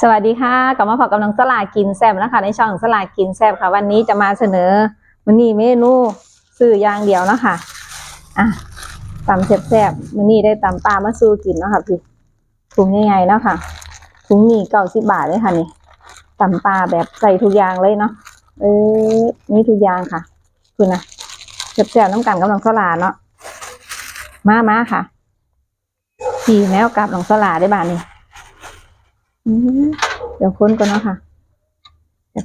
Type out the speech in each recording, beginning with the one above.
สวัสดีค่ะกลับมาพบกับน้องสลากินแซบนะคะ ในช่องสลากินแซบค่ะ วันนี้จะมาเสนอมันนี่เมนูซื้อย่างเดียวนะคะอะตำแซบๆมันนี่ได้ตำปลามาสู้กินเนาะค่ะพี่ถุงใหญ่ๆเนาะค่ะถุงนี้เก้าสิบบาทเลยค่ะนี่ตำปลาแบบใส่ทุกอย่างเลยเนาะเออนี่ทุกอย่างค่ะคุณนะแซบๆน้ำกันกับน้องสลาเนาะมามาค่ะพี่แมวกับน้องสลาได้บ้าทนี่ เดี๋ยวค้นก่อนเนาะค่ะ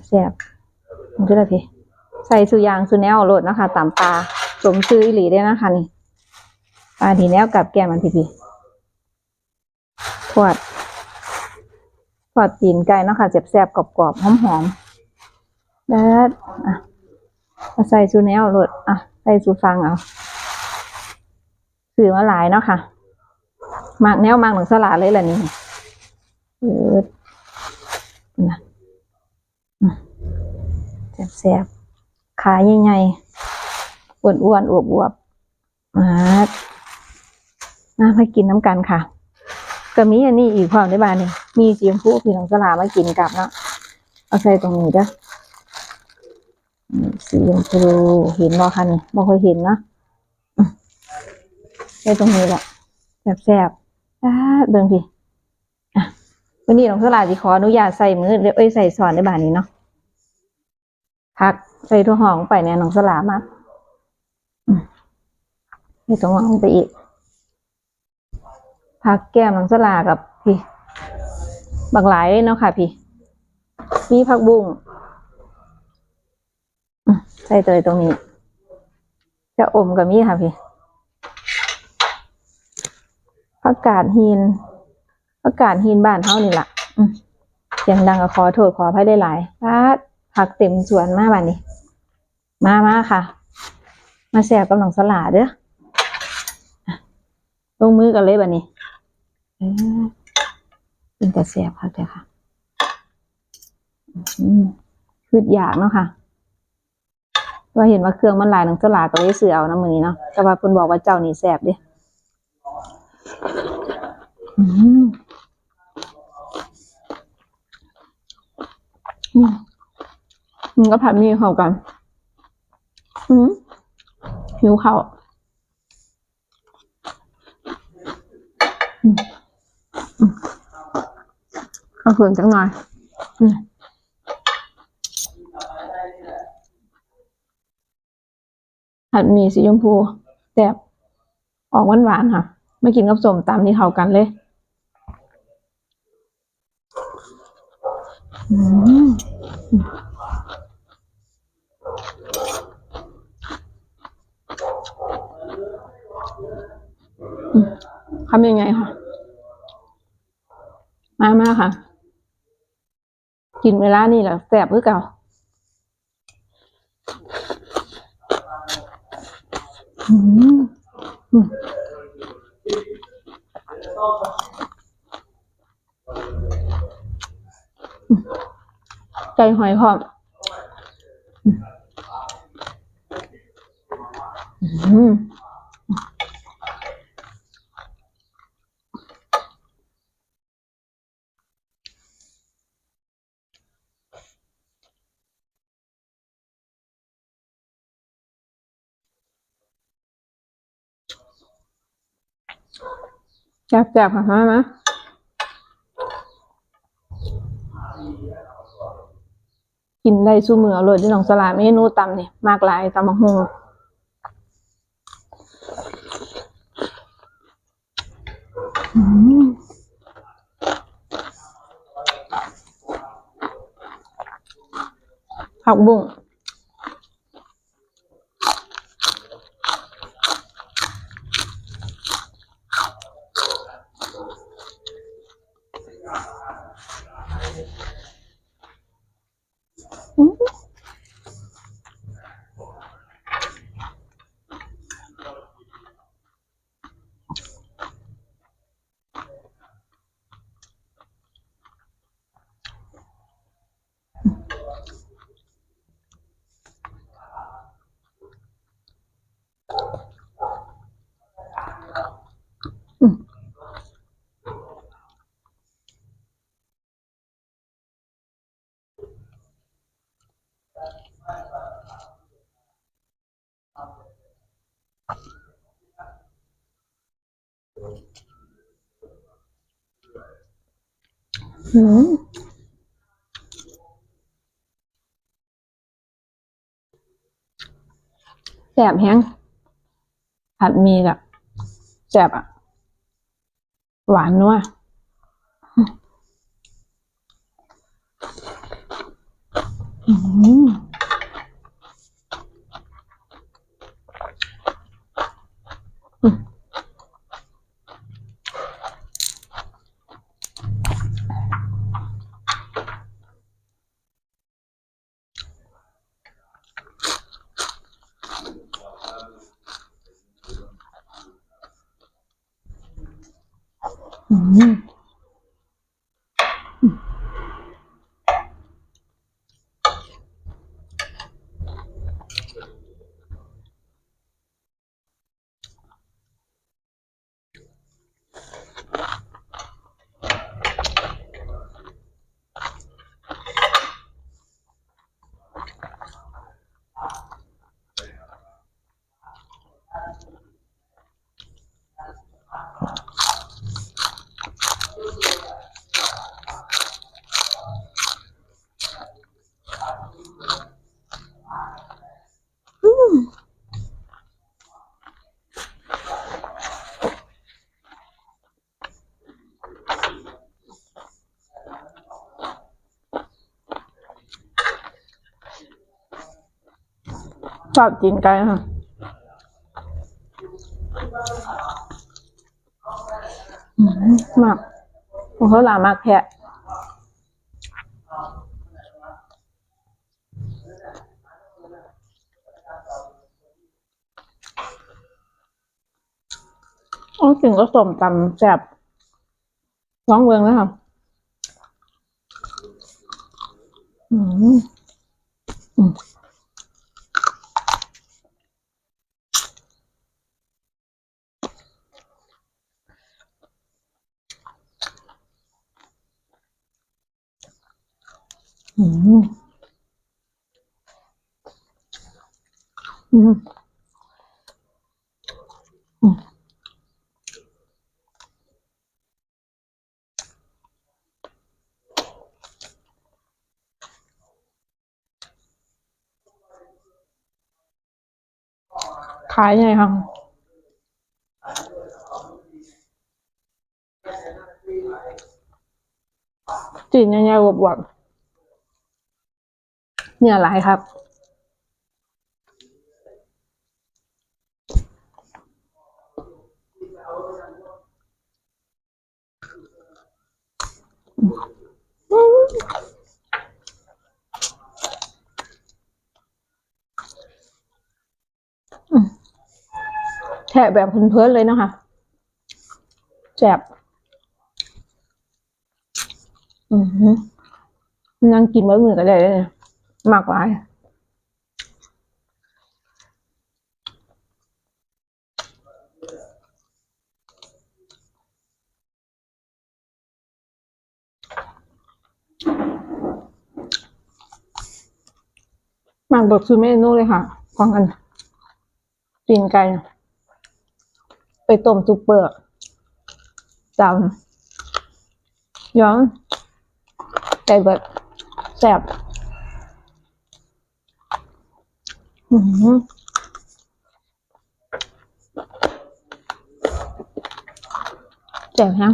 แซ่บๆมันก็ได้พี่ใส่สุยางสุแนวโรดเนาะค่ะตามปลาสมซื้ออีหลีได้นะคะนี่ปลาทีแนวกับแกมมันพี่พี่ทอดทอดตีนไก่เนาะค่ะแซ่บๆกรอบๆหอมๆแล้วอะมาใส่สุแนวโรดอะใส่สุฟังเอาซื้อมาหลายเนาะค่ะมากแนวมากหนังสลาเลยแหละนี่ เออนะแซ่บๆ ขาใหญ่ๆอ้วนๆอวบๆมามามากินน้ำกันค่ะก็มีอันนี้อีกความได้บานนี่มีเจียมผู้พี่น้องสลามากินกับเนาะเอาใส่ตรงนี้ด้อนี่สีชมพูเห็นบ่คะนี่บ่ค่อยเห็นเนาะใส่ตรงนี้แหละแซ่บๆอ่าเบิ่งพี่ วันนี้น้องสลาจิขออนุญาตใส่มือเอ้ยใส่สอนในบานนี้เนาะพักใส่ถั่วหอมไปเนี่ยน้องสลามาอืมใส่ถั่วหอมไปอีกพักแก้มน้องสลากับพี่บักหลายเลยเนาะค่ะพี่มีผักบุ้งใส่เตยตรงนี้ จะอมกับมีค่ะพี่ผักกาดหิน อากาศฮีนบ้านเฮานี่ล่ะเสียงดังก็ขอโทษขออภัยได้หลายๆป้าดผักเต็มสวนมาบ้านนี้ มามาค่ะ มาแซ่บกับน้องสลาเด้อลงมือกันเลยบ้านนี้เออเป็นแต่แซ่บค่ะแต่ค่ะอืมคืออยากเนาะค่ะว่าเห็นว่าเครื่องมันหลายหน้องสลาก็เลยซื้อเอาน้ำมือนี้เนาะแต่ว่าเพิ่นบอกว่าเจ้านี่แซ่บเด้ อืมมันก็ผัดหมีเข้ากัน อืมหิวข้าวอืมอืมเอาเผื่อจังหน่อยอืมผัดหมี่สีชมพูแซ่บออกหวานๆค่ะ ไม่กินกับส้มตำนี่เข้ากันเลย อืม ทำยังไงคะมามาค่ะ กินเวลานี่แหละแสบหรือเก่าอืมอืม ใจหอยพร้อมอืมแซ่บๆค่ะมามา กินได้สู้มืออร่อยที่น้องสลาเมนูตำนี่มากหลายตำมะฮงผักบุ้ง หืมแสบแห้งผัดมีแบบแสบอะ หวานนัวอืม อบกินไก่ค่ะมากของเขาหลามากแพะอ๋อกินก็สมตำแซบร้องเวงแล้วค่ะอืมอืม อืมอืมขายไงครับจีนยังไงบวบๆ เนี่ยหลายครับ แทะแบบเพลินๆเลยนะคะแซ่บอือหือนั่งกินมื้อมือก็ได้เลยเนี่ย มากหลายมากเบิกซื้อเมนูเลยค่ะฟังกันตีนไก่ไปต้มซุปเปอร์จำย้อนไก่เบิดแซ่บ อือหือแซ่บแฮง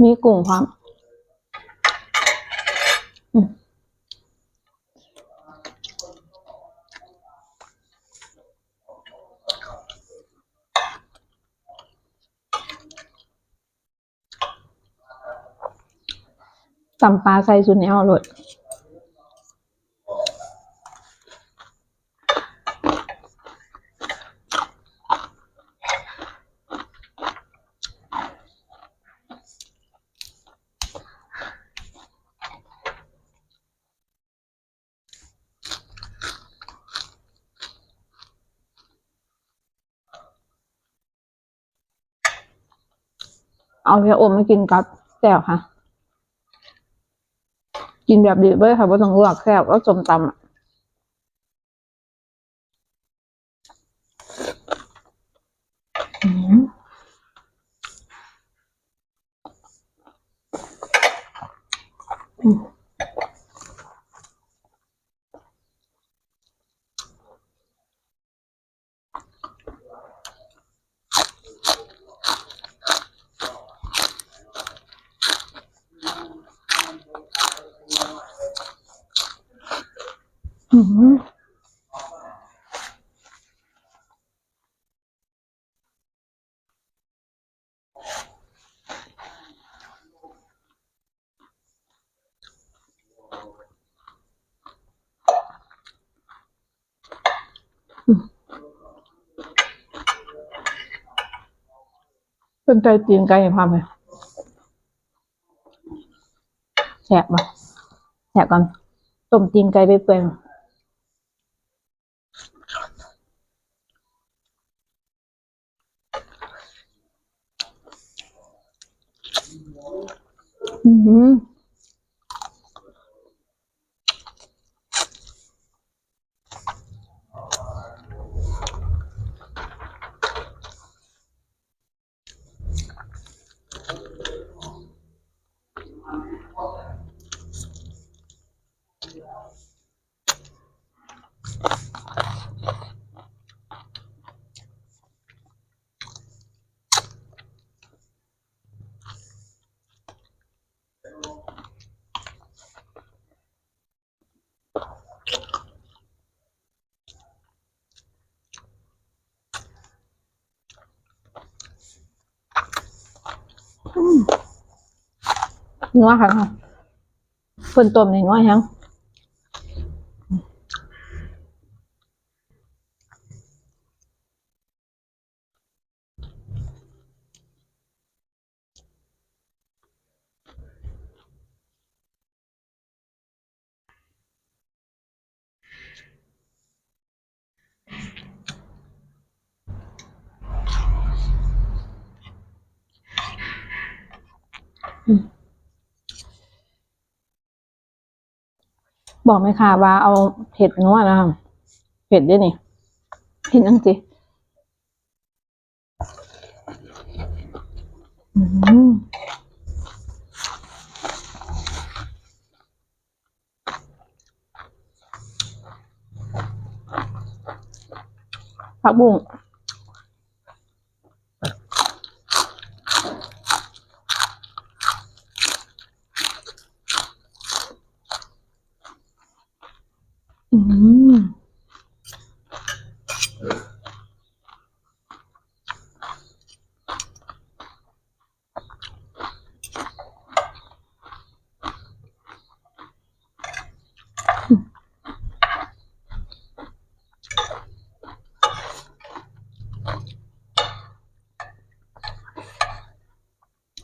มีกุ้งพร้อม สัมปาใส่สุดในออรสเอาเพียอมมากินกับแจ่วค่ะ กินแบบดีเลยค่ะเพราะต้องลวกแซ่บแล้วจมตำอะอืม เป็นไก่ตีนไก่พามเลยแฉะมาแฉะก่อนต้มตีนไก่ไปเปื่อยๆอือ นัวค่ะเพิ่นต้มนี่นัวยัง บอกไหมค่ะว่าเอาเผ็ดนัวนะคะเผ็ดด้วยนี่เผ็ดจังสิอืมผักบุ้ง อืม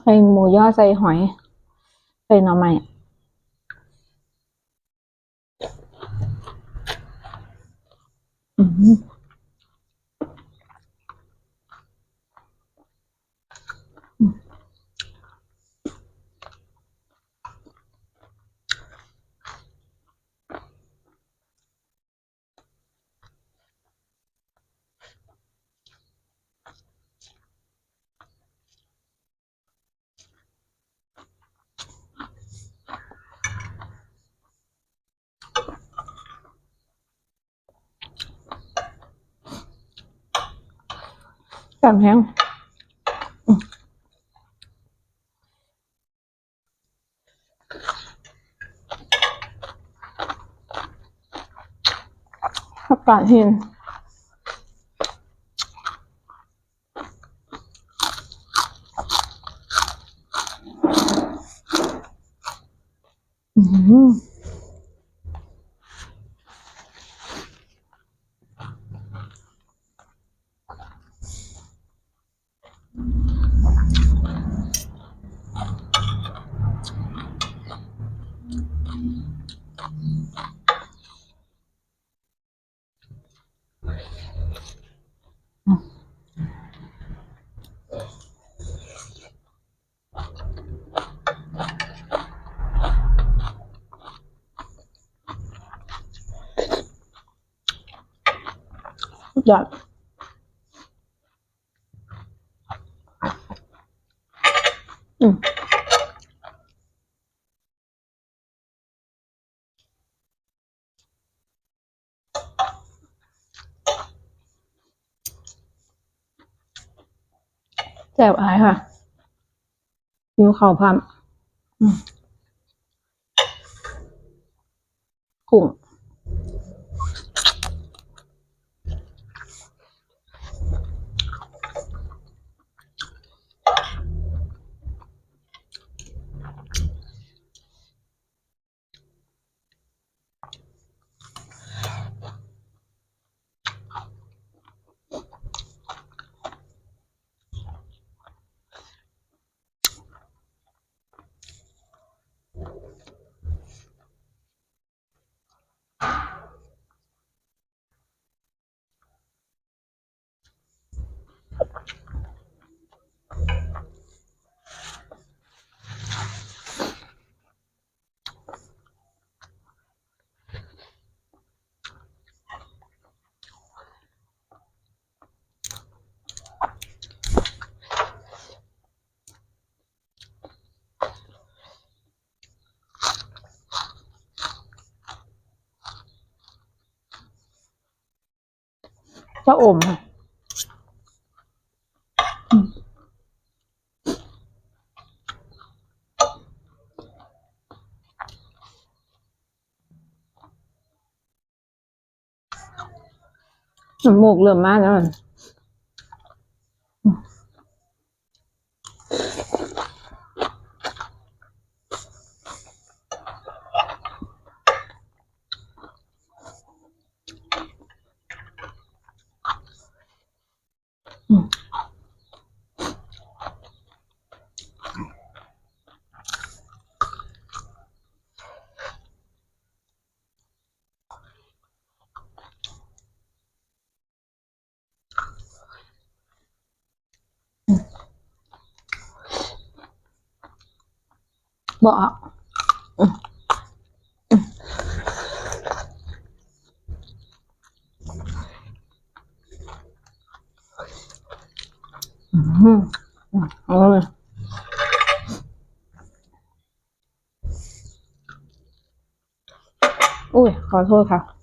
ใส่หมูย่อใส่หอย ใส่หน่อไม้อืม แซ่บแห้งอืมผักกาดหินอืม ยอดอืมแซ่บอายค่ะหิวข้าพร้อมอืมกุ้ง ระอมค่ะหมูกเริ่มมากแล้ว บอกอืมอืมอืมเอาเลยอุ้ยขอโทษค่ะ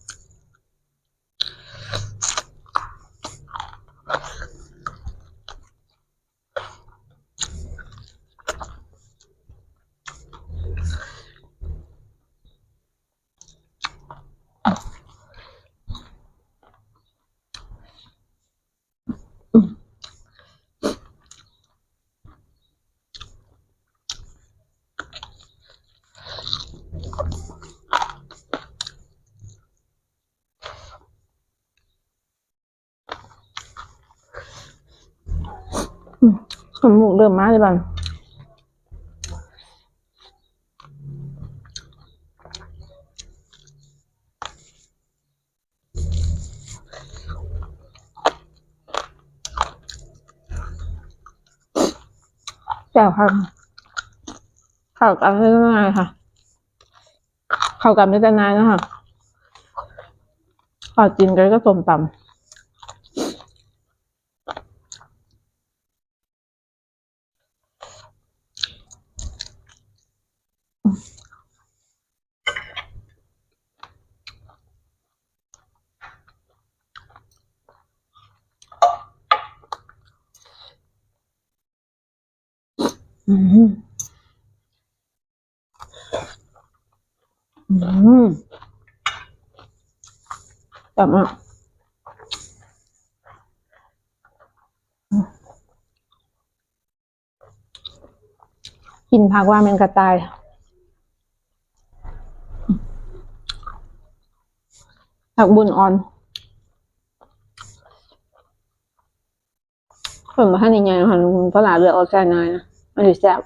ขนมูกเริ่มมาเลยบ้างแจ่วค่ะเข้ากันได้นานค่ะข้ากันได้นานนะคะขอกินกันก็ส้มตำ อืมอื มแต่มากินผักว่ามันกระต่ายผักบุญออนเพิ่มมาให้ในไงค่ะเพราะหลาเรือออกแค่น้อยนะ มันอยู่แซ่บ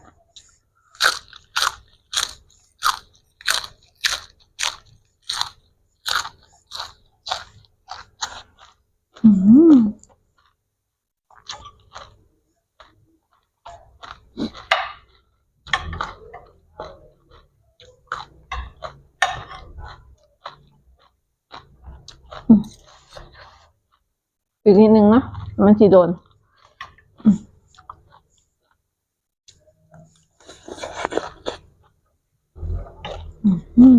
อีกนิดนึงเนาะมันสีโดน อืม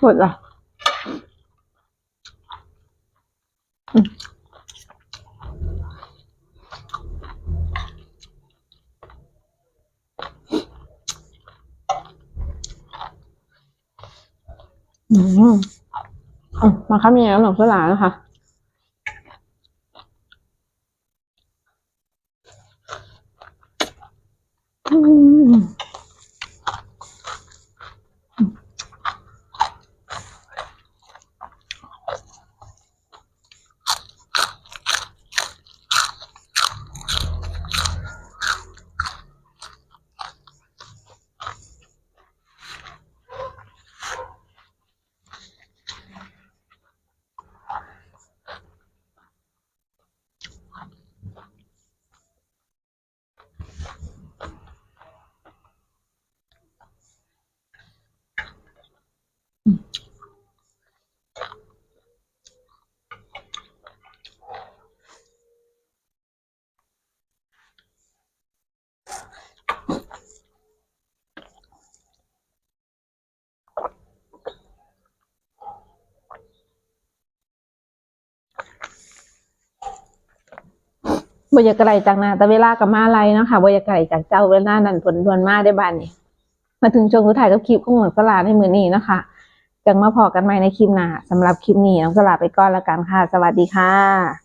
หมดละอืม อืมอะมาค่ะมีน้ำหนองสลานะคะ บอยากไกลจากนาแต่เวลากับมาไรเนาะค่ะบอยากไกลจากเจ้าเวลานั้นผลดวนมาได้บ้านนี่มาถึงช่วงสุดท้ายกับคลิปของหนังสลาในมือนี้นะคะจังมาพอกันใหม่ในคลิปหน้าสำหรับคลิปนี้น้องสลาไปก่อนละกันค่ะ สวัสดีค่ะ